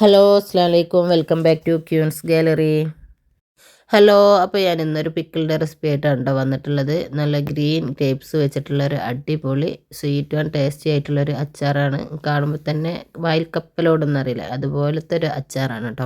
Hello അസ്സാം വലൈക്കും welcome back to queen's gallery hello അപ്പോൾ ഞാൻ ഇന്നൊരു പിക്കിളിന്റെ റെസിപ്പി ആയിട്ടാണ് വന്നിട്ടുള്ളത്. നല്ല ഗ്രീൻ ഗ്രേപ്സ് വെച്ചിട്ടുള്ള ഒരു അടിപൊളി സ്വീറ്റ് ആൻഡ് ടേസ്റ്റി ആയിട്ടുള്ള ഒരു അച്ചാറാണ്. കാണുമ്പോൾ തന്നെ വായിൽ കപ്പലോടെന്നറിയില്ല അതുപോലത്തെ ഒരു അച്ചാറാണ് കേട്ടോ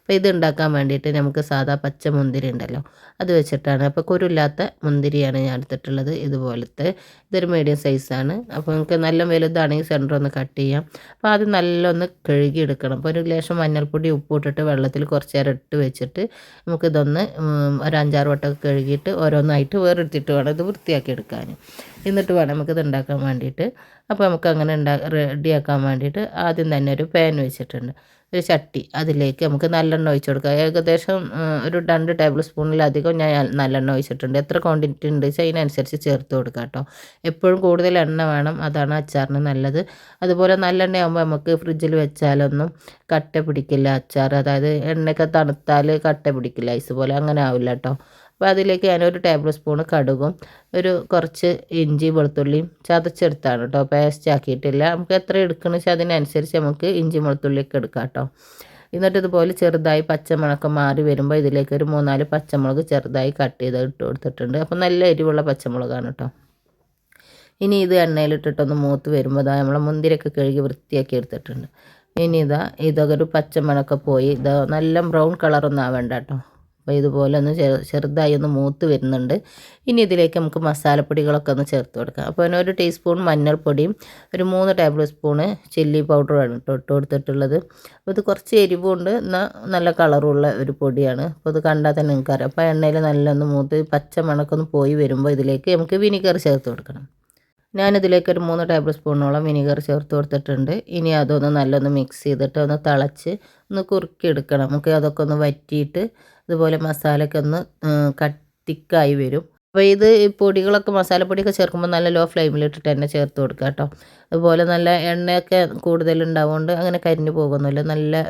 അപ്പോൾ ഇത് ഉണ്ടാക്കാൻ വേണ്ടിയിട്ട് നമുക്ക് സാധാ പച്ച മുന്തിരി ഉണ്ടല്ലോ അത് വെച്ചിട്ടാണ്. അപ്പോൾ കുരുല്ലാത്ത മുന്തിരിയാണ് ഞാൻ എടുത്തിട്ടുള്ളത് ഇതുപോലത്തെ. ഇതൊരു മീഡിയം സൈസാണ് അപ്പോൾ നമുക്ക് നല്ല വലുതാണെങ്കിൽ സെന്റർ ഒന്ന് കട്ട് ചെയ്യാം. അപ്പോൾ അത് നല്ല ഒന്ന് കഴുകിയെടുക്കണം. അപ്പോൾ ഒരു ലേശം മഞ്ഞൾപ്പൊടി ഉപ്പ് ഇട്ടിട്ട് വെള്ളത്തിൽ കുറച്ച് നേരം ഇട്ട് വെച്ചിട്ട് നമുക്കിതൊന്ന് ഒരു അഞ്ചാറ് വട്ടമൊക്കെ കഴുകിയിട്ട് ഓരോന്നായിട്ട് വേറെടുത്തിട്ട് വേണം ഇത് വൃത്തിയാക്കി എടുക്കാൻ. എന്നിട്ട് വേണം നമുക്കിത് ഉണ്ടാക്കാൻ വേണ്ടിയിട്ട്. അപ്പോൾ നമുക്ക് അങ്ങനെ ഉണ്ടാ റെഡിയാക്കാൻ വേണ്ടിയിട്ട് ആദ്യം തന്നെ ഒരു പാൻ വെച്ചിട്ടുണ്ട്. ഒരു ചട്ടി അതിലേക്ക് നമുക്ക് നല്ലെണ്ണ ഒഴിച്ച് കൊടുക്കാം. ഏകദേശം ഒരു രണ്ട് ടേബിൾ സ്പൂണിലധികം ഞാൻ നല്ലെണ്ണ ഒഴിച്ചിട്ടുണ്ട്. എത്ര ക്വാണ്ടിറ്റി ഉണ്ട് വെച്ചാൽ അതിനനുസരിച്ച് ചേർത്ത് കൊടുക്കാം കേട്ടോ. എപ്പോഴും കൂടുതൽ എണ്ണ വേണം അതാണ് അച്ചാറിന് നല്ലത്. അതുപോലെ നല്ലെണ്ണ ആകുമ്പോൾ നമുക്ക് ഫ്രിഡ്ജിൽ വെച്ചാലൊന്നും കട്ട പിടിക്കില്ല അച്ചാർ അതായത് എണ്ണയൊക്കെ തണുത്താൽ കട്ട പിടിക്കില്ല ഐസ് പോലെ അങ്ങനെ ആവില്ല കേട്ടോ. അപ്പോൾ അതിലേക്ക് ഞാനൊരു ടേബിൾ സ്പൂൺ കടുകും ഒരു കുറച്ച് ഇഞ്ചി വെളുത്തുള്ളിയും ചതച്ചെടുത്താണ് കേട്ടോ പേസ്റ്റ് ആക്കിയിട്ടില്ല. നമുക്ക് എത്ര എടുക്കണമെന്ന് വെച്ചാൽ അതിനനുസരിച്ച് നമുക്ക് ഇഞ്ചി വെളുത്തുള്ളിയൊക്കെ എടുക്കാം കേട്ടോ എന്നിട്ട് ഇതുപോലെ ചെറുതായി പച്ചമുളക് മാറി വരുമ്പോൾ ഇതിലേക്ക് ഒരു മൂന്നാൽ പച്ചമുളക് ചെറുതായി കട്ട് ചെയ്ത് ഇട്ട് കൊടുത്തിട്ടുണ്ട്. അപ്പോൾ നല്ല എരിവുള്ള പച്ചമുളകാണ് കേട്ടോ ഇനി ഇത് എണ്ണയിലിട്ടിട്ടൊന്ന് മൂത്ത് വരുമ്പോൾ ഇതാ നമ്മളെ മുന്തിരൊക്കെ കഴുകി വൃത്തിയാക്കി എടുത്തിട്ടുണ്ട്. ഇനി ഇതാ ഇതൊക്കെ ഒരു പച്ചമുളക് പോയി. ഇതാ നല്ല ബ്രൗൺ കളറൊന്നും ആവേണ്ട കേട്ടോ അപ്പോൾ ഇതുപോലെ ഒന്ന് ചെറുതായി ഒന്ന് മൂത്ത് വരുന്നുണ്ട്. ഇനി ഇതിലേക്ക് നമുക്ക് മസാലപ്പൊടികളൊക്കെ ഒന്ന് ചേർത്ത് കൊടുക്കാം. അപ്പോൾ അതിന് ഒരു ടീസ്പൂൺ മഞ്ഞൾപ്പൊടിയും ഒരു മൂന്ന് ടേബിൾ സ്പൂണ് ചില്ലി പൗഡറാണ് തൊട്ട് കൊടുത്തിട്ടുള്ളത്. അപ്പോൾ ഇത് കുറച്ച് എരിവുണ്ട് എന്നാൽ നല്ല കളറുള്ള ഒരു പൊടിയാണ്. അപ്പോൾ ഇത് കണ്ടാൽ തന്നെ നിങ്ങൾക്ക് അറിയാം അപ്പോൾ എണ്ണയിൽ നല്ലൊന്ന് മൂത്ത് പച്ച മണക്കൊന്ന് പോയി വരുമ്പോൾ ഇതിലേക്ക് നമുക്ക് വിനിഗർ ചേർത്ത് കൊടുക്കണം. ഞാനിതിലേക്ക് ഒരു മൂന്ന് ടേബിൾ സ്പൂണോളം വിനിഗർ ചേർത്ത് കൊടുത്തിട്ടുണ്ട്. ഇനി അതൊന്ന് നല്ലൊന്ന് മിക്സ് ചെയ്തിട്ട് ഒന്ന് തിളച്ച് ഒന്ന് കുറുക്കിയെടുക്കണം. നമുക്ക് അതൊക്കെ ഒന്ന് വറ്റിയിട്ട് ഇതുപോലെ മസാലയൊക്കെ ഒന്ന് കട്ടിക്കായി വരും. അപ്പോൾ ഇത് പൊടികളൊക്കെ മസാലപ്പൊടിയൊക്കെ ചേർക്കുമ്പോൾ നല്ല ലോ ഫ്ലെയിമിലിട്ടിട്ട് തന്നെ ചേർത്ത് കൊടുക്കുക കേട്ടോ. അതുപോലെ നല്ല എണ്ണയൊക്കെ കൂടുതലുണ്ടാവുകൊണ്ട് അങ്ങനെ കരിഞ്ഞു പോകുന്നില്ല നല്ല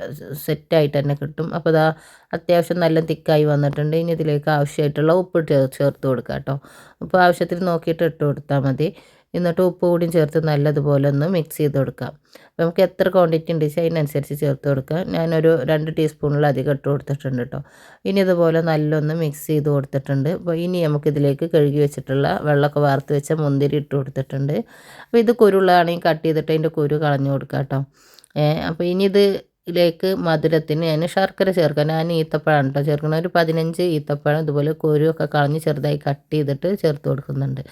സെറ്റായിട്ട് തന്നെ കിട്ടും. അപ്പോൾ ഇതാ അത്യാവശ്യം നല്ല തിക്കായി വന്നിട്ടുണ്ട്. ഇനി ഇതിലേക്ക് ആവശ്യമായിട്ടുള്ള ഉപ്പ് ചേർത്ത് കൊടുക്കുക കേട്ടോ. അപ്പോൾ ആവശ്യത്തിന് നോക്കിയിട്ട് ഇട്ട് കൊടുത്താൽ മതി. എന്നിട്ട് ഉപ്പ് കൂടിയും ചേർത്ത് നല്ലതുപോലെ ഒന്ന് മിക്സ് ചെയ്ത് കൊടുക്കാം. അപ്പോൾ നമുക്ക് എത്ര ക്വാണ്ടിറ്റി ഉണ്ട് വെച്ചാൽ അതിനനുസരിച്ച് ചേർത്ത് കൊടുക്കാം. ഞാനൊരു രണ്ട് ടീസ്പൂണിലധികം ഇട്ട് കൊടുത്തിട്ടുണ്ട് കേട്ടോ. ഇനി ഇതുപോലെ നല്ലൊന്ന് മിക്സ് ചെയ്ത് കൊടുത്തിട്ടുണ്ട്. അപ്പോൾ ഇനി നമുക്കിതിലേക്ക് കഴുകി വെച്ചിട്ടുള്ള വെള്ളമൊക്കെ വാർത്ത് വെച്ച മുന്തിരി ഇട്ട് കൊടുത്തിട്ടുണ്ട്. അപ്പോൾ ഇത് കുരുള്ളതാണെങ്കിൽ കട്ട് ചെയ്തിട്ട് അതിന്റെ കുരു കളഞ്ഞു കൊടുക്കാം കേട്ടോ. അപ്പോൾ ഇനി ഇത് ഇതിലേക്ക് മധുരത്തിന് ഞാൻ ശർക്കര ചേർക്കാം. ഞാൻ ഈത്തപ്പഴമാണ് കേട്ടോ ചേർക്കുന്നത്. ഒരു പതിനഞ്ച് ഈത്തപ്പഴം ഇതുപോലെ കുരുവൊക്കെ കളഞ്ഞ് ചെറുതായി കട്ട് ചെയ്തിട്ട് ചേർത്ത് കൊടുക്കുന്നുണ്ട്.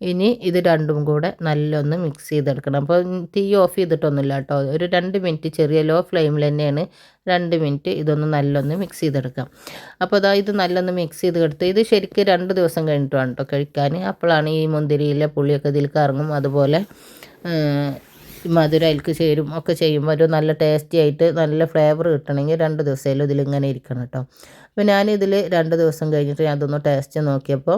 ഇനി ഇത് രണ്ടും കൂടെ നല്ലൊന്ന് മിക്സ് ചെയ്തെടുക്കണം. അപ്പോൾ തീ ഓഫ് ചെയ്തിട്ടൊന്നുമില്ല കേട്ടോ. ഒരു രണ്ട് മിനിറ്റ് ചെറിയ ലോ ഫ്ലെയിമിൽ തന്നെയാണ് രണ്ട് മിനിറ്റ് ഇതൊന്ന് നല്ലൊന്ന് മിക്സ് ചെയ്തെടുക്കാം. അപ്പോൾ അതാ ഇത് നല്ലൊന്ന് മിക്സ് ചെയ്ത് എടുത്ത് ഇത് ശരിക്കും രണ്ട് ദിവസം കഴിഞ്ഞിട്ട് വേണം കേട്ടോ കഴിക്കാൻ. അപ്പോഴാണ് ഈ മുന്തിരിയിലെ പുളിയൊക്കെ ഇതിൽ കറങ്ങും അതുപോലെ മധുരം അതിൽക്ക് ചേരും ഒക്കെ ചെയ്യുമ്പോൾ ഒരു നല്ല ടേസ്റ്റി ആയിട്ട് നല്ല ഫ്ലേവർ കിട്ടണമെങ്കിൽ രണ്ട് ദിവസമായാലും ഇതിലിങ്ങനെ ഇരിക്കണം കേട്ടോ. അപ്പോൾ ഞാനിതിൽ രണ്ട് ദിവസം കഴിഞ്ഞിട്ട് ഞാൻ അതൊന്ന് ടേസ്റ്റ് നോക്കിയപ്പോൾ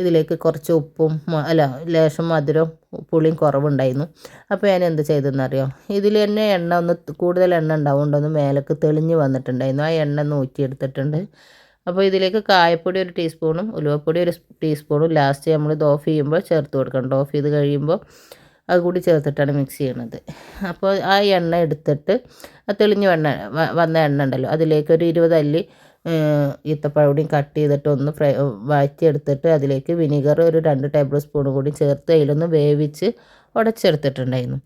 ഇതിലേക്ക് കുറച്ച് ഉപ്പും അല്ല ലേശം മധുരവും പുളിയും കുറവുണ്ടായിരുന്നു. അപ്പോൾ ഞാൻ എന്ത് ചെയ്തെന്നറിയോ ഇതിൽ തന്നെ എണ്ണ ഒന്ന് കൂടുതൽ എണ്ണ ഉണ്ടാവുകൊണ്ടൊന്ന് മേലേക്ക് തെളിഞ്ഞ് വന്നിട്ടുണ്ടായിരുന്നു. ആ എണ്ണ ഒന്ന് ഊറ്റിയെടുത്തിട്ടുണ്ട്. അപ്പോൾ ഇതിലേക്ക് കായപ്പൊടി ഒരു ടീസ്പൂണും ഉലുവപ്പൊടി ഒരു ടീസ്പൂണും ലാസ്റ്റ് നമ്മൾ ഇത് ഓഫ് ചെയ്യുമ്പോൾ ചേർത്ത് കൊടുക്കണം. ഓഫ് ചെയ്ത് കഴിയുമ്പോൾ അത് കൂടി ചേർത്തിട്ടാണ് മിക്സ് ചെയ്യണത്. അപ്പോൾ ആ എണ്ണ എടുത്തിട്ട് ആ തെളിഞ്ഞ എണ്ണ വന്ന എണ്ണ ഉണ്ടല്ലോ അതിലേക്ക് ഒരു ഇരുപത് അല്ലി ഈത്തപ്പഴം കട്ട് ചെയ്തിട്ട് ഒന്ന് ഫ്രൈ വഴറ്റിയെടുത്തിട്ട് അതിലേക്ക് വിനീഗർ ഒരു രണ്ട് ടേബിൾ സ്പൂൺ കൂടി ചേർത്ത് അതിലൊന്ന് വേവിച്ച് ഉടച്ചെടുത്തിട്ടുണ്ടായിരുന്നു.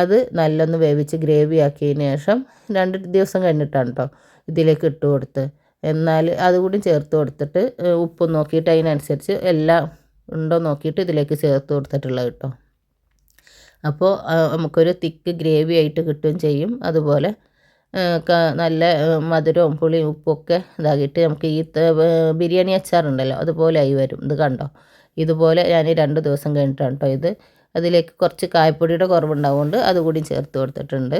അത് നല്ലൊന്ന് വേവിച്ച് ഗ്രേവി ആക്കിയതിന് ശേഷം രണ്ട് ദിവസം കഴിഞ്ഞിട്ടാണ് കേട്ടോ ഇതിലേക്ക് ഇട്ട് കൊടുത്ത്. എന്നാൽ അതുകൂടി ചേർത്ത് കൊടുത്തിട്ട് ഉപ്പ് നോക്കിയിട്ട് അതിനനുസരിച്ച് എല്ലാം ഉണ്ടോ നോക്കിയിട്ട് ഇതിലേക്ക് ചേർത്ത് കൊടുത്തിട്ടുള്ളത് കേട്ടോ അപ്പോൾ നമുക്കൊരു തിക്ക് ഗ്രേവി ആയിട്ട് കിട്ടുകയും ചെയ്യും. അതുപോലെ നല്ല മധുരവും പുളിയും ഉപ്പൊക്കെ ഇതാക്കിയിട്ട് നമുക്ക് ഈ ബിരിയാണി അച്ചാറുണ്ടല്ലോ അതുപോലെ ആയി വരും. ഇത് കണ്ടോ? ഇതുപോലെ ഞാൻ രണ്ട് ദിവസം കഴിഞ്ഞിട്ടാണ് കേട്ടോ ഇത്. അതിലേക്ക് കുറച്ച് കായപ്പൊടിയുടെ കുറവുണ്ടാവുകൊണ്ട് അതുകൂടി ചേർത്ത് കൊടുത്തിട്ടുണ്ട്.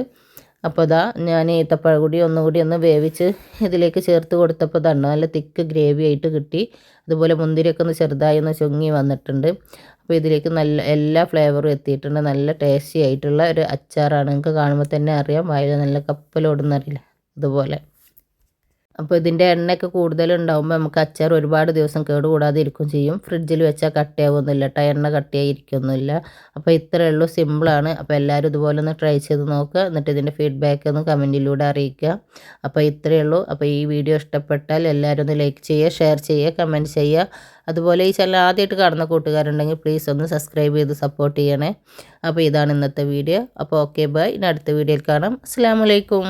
അപ്പോൾ ഇതാ ഞാൻ ഈത്തപ്പഴം കൂടി ഒന്ന് വേവിച്ച് ഇതിലേക്ക് ചേർത്ത് കൊടുത്തപ്പോൾ തന്നെ നല്ല തിക്ക് ഗ്രേവി ആയിട്ട് കിട്ടി. അതുപോലെ മുന്തിരിയൊക്കെ ഒന്ന് ചെറുതായി ഒന്ന് ചുങ്ങി വന്നിട്ടുണ്ട്. അപ്പോൾ ഇതിലേക്ക് നല്ല എല്ലാ ഫ്ലേവറും എത്തിയിട്ടുണ്ട്. നല്ല ടേസ്റ്റി ആയിട്ടുള്ള ഒരു അച്ചാറാണ്. നിങ്ങൾക്ക് കാണുമ്പോൾ തന്നെ അറിയാം. വായിൽ നല്ല കപ്പലോടുന്നറിയില്ല. അതുപോലെ അപ്പോൾ ഇതിന്റെ എണ്ണയൊക്കെ കൂടുതലുണ്ടാകുമ്പോൾ നമുക്ക് അച്ചാർ ഒരുപാട് ദിവസം കേടുകൂടാതെ ഇരിക്കും ചെയ്യും. ഫ്രിഡ്ജിൽ വെച്ചാൽ കട്ടിയാവുന്നില്ല കേട്ടോ എണ്ണ കട്ടിയായി ഇരിക്കൊന്നുമില്ല അപ്പോൾ ഇത്രയേ ഉള്ളൂ സിമ്പിളാണ് അപ്പോൾ എല്ലാവരും ഇതുപോലെ ഒന്ന് ട്രൈ ചെയ്ത് നോക്കുക. എന്നിട്ട് ഇതിന്റെ ഫീഡ്ബാക്ക് ഒന്ന് കമന്റിലൂടെ അറിയിക്കുക. അപ്പോൾ ഇത്രയേ ഉള്ളൂ. അപ്പോൾ ഈ വീഡിയോ ഇഷ്ടപ്പെട്ടാൽ എല്ലാവരും ഒന്ന് ലൈക്ക് ചെയ്യുക ഷെയർ ചെയ്യുക കമന്റ് ചെയ്യുക. അതുപോലെ ഈ ചാനൽ ആദ്യമായിട്ട് കാണുന്ന കൂട്ടുകാരുണ്ടെങ്കിൽ പ്ലീസ് ഒന്ന് സബ്സ്ക്രൈബ് ചെയ്ത് സപ്പോർട്ട് ചെയ്യണേ. അപ്പോൾ ഇതാണ് ഇന്നത്തെ വീഡിയോ. അപ്പോൾ ഓക്കെ ബൈ. ഇനി അടുത്ത വീഡിയോയിൽ കാണാം. അസ്സാം വലൈക്കും